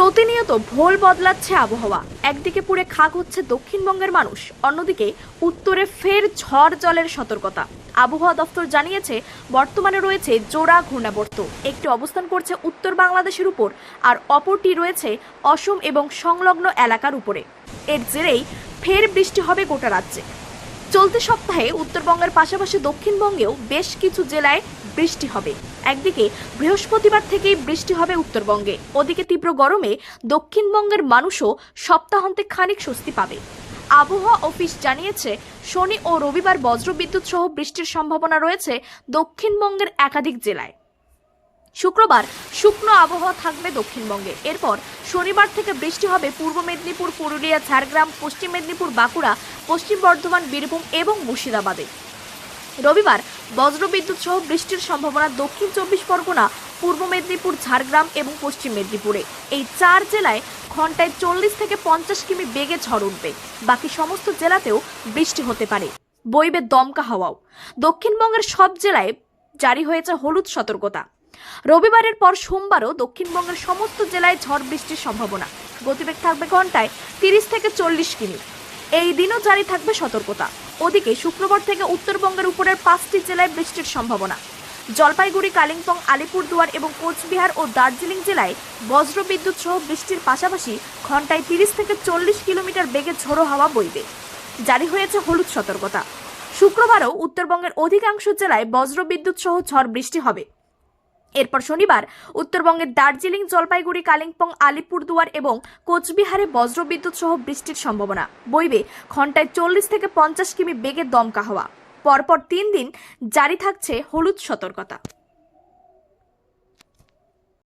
প্রতিনিয়ত ভোল বদলাচ্ছে আবহাওয়া। একদিকে পুড়ে খাক হচ্ছে দক্ষিণবঙ্গের মানুষ, অন্যদিকে উত্তরে ফের ঝড় জলের সতর্কতা। আবহাওয়া দফতর জানিয়েছে, বর্তমানে রয়েছে জোড়া ঘূর্ণাবর্ত। একটি অবস্থান করছে উত্তর বাংলাদেশের উপর, আর অপরটি রয়েছে অসম এবং সংলগ্ন এলাকার উপরে। এর জেরেই ফের বৃষ্টি হবে গোটা রাজ্যে। চলতি সপ্তাহে উত্তরবঙ্গের পাশাপাশি দক্ষিণবঙ্গেও বেশ কিছু জেলায় বৃষ্টি হবে। একদিকে বৃহস্পতিবার থেকেই বৃষ্টি হবে উত্তরবঙ্গে। ওদিকে তীব্র গরমে দক্ষিণবঙ্গের মানুষও সপ্তাহান্তে খানিক স্বস্তি পাবে। আবহাওয়া অফিস জানিয়েছে, শনি ও রবিবার বজ্রবিদ্যুৎ সহ বৃষ্টির সম্ভাবনা রয়েছে দক্ষিণবঙ্গের একাধিক জেলায়। শুক্রবার শুকনো আবহাওয়া থাকবে দক্ষিণবঙ্গে। এরপর শনিবার থেকে বৃষ্টি হবে পূর্ব মেদিনীপুর, পুরুলিয়া, ঝাড়গ্রাম, পশ্চিম মেদিনীপুর, বাঁকুড়া পশ্চিম বর্ধমান, বীরভূম এবং মুর্শিদাবাদে। রবিবার বজ্রবিদ্যুৎ সহ বৃষ্টির সম্ভাবনা দক্ষিণ চব্বিশ পরগনা, পূর্ব মেদিনীপুর, ঝাড়গ্রাম এবং পশ্চিম মেদিনীপুরে। এই চার জেলায় ঘন্টায় চল্লিশ থেকে পঞ্চাশ কিমি বেগে ঝড় উঠবে। বাকি সমস্ত জেলাতেও বৃষ্টি হতে পারে। বইবে দমকা হাওয়াও। দক্ষিণবঙ্গের সব জেলায় জারি হয়েছে হলুদ সতর্কতা। রবিবারের পর সোমবারও দক্ষিণবঙ্গের সমস্ত জেলায় ঝড় বৃষ্টির সম্ভাবনা। গতিবেগ থাকবে ঘন্টায় তিরিশ থেকে চল্লিশ কিমি। এই দিনও জারি থাকবে সতর্কতা। ওদিকে শুক্রবার থেকে উত্তরবঙ্গের উপরের পাঁচটি জেলায় বৃষ্টির সম্ভাবনা। জলপাইগুড়ি, কালিম্পং, আলিপুরদুয়ার এবং কোচবিহার ও দার্জিলিং জেলায় বজ্রবিদ্যুৎ সহ বৃষ্টির পাশাপাশি ঘন্টায় তিরিশ থেকে চল্লিশ কিলোমিটার বেগে ঝোড়ো হাওয়া বইবে। জারি হয়েছে হলুদ সতর্কতা। শুক্রবারও উত্তরবঙ্গের অধিকাংশ জেলায় বজ্রবিদ্যুৎ সহ ঝড় বৃষ্টি হবে। এরপর শনিবার উত্তরবঙ্গের দার্জিলিং, জলপাইগুড়ি, কালিম্পং, আলিপুরদুয়ার এবং কোচবিহারে বজ্রবিদ্যুৎ সহ বৃষ্টির সম্ভাবনা। বইবে ঘন্টায় চল্লিশ থেকে পঞ্চাশ কিমি বেগে দমকা হওয়া। পরপর তিন দিন জারি থাকছে হলুদ সতর্কতা।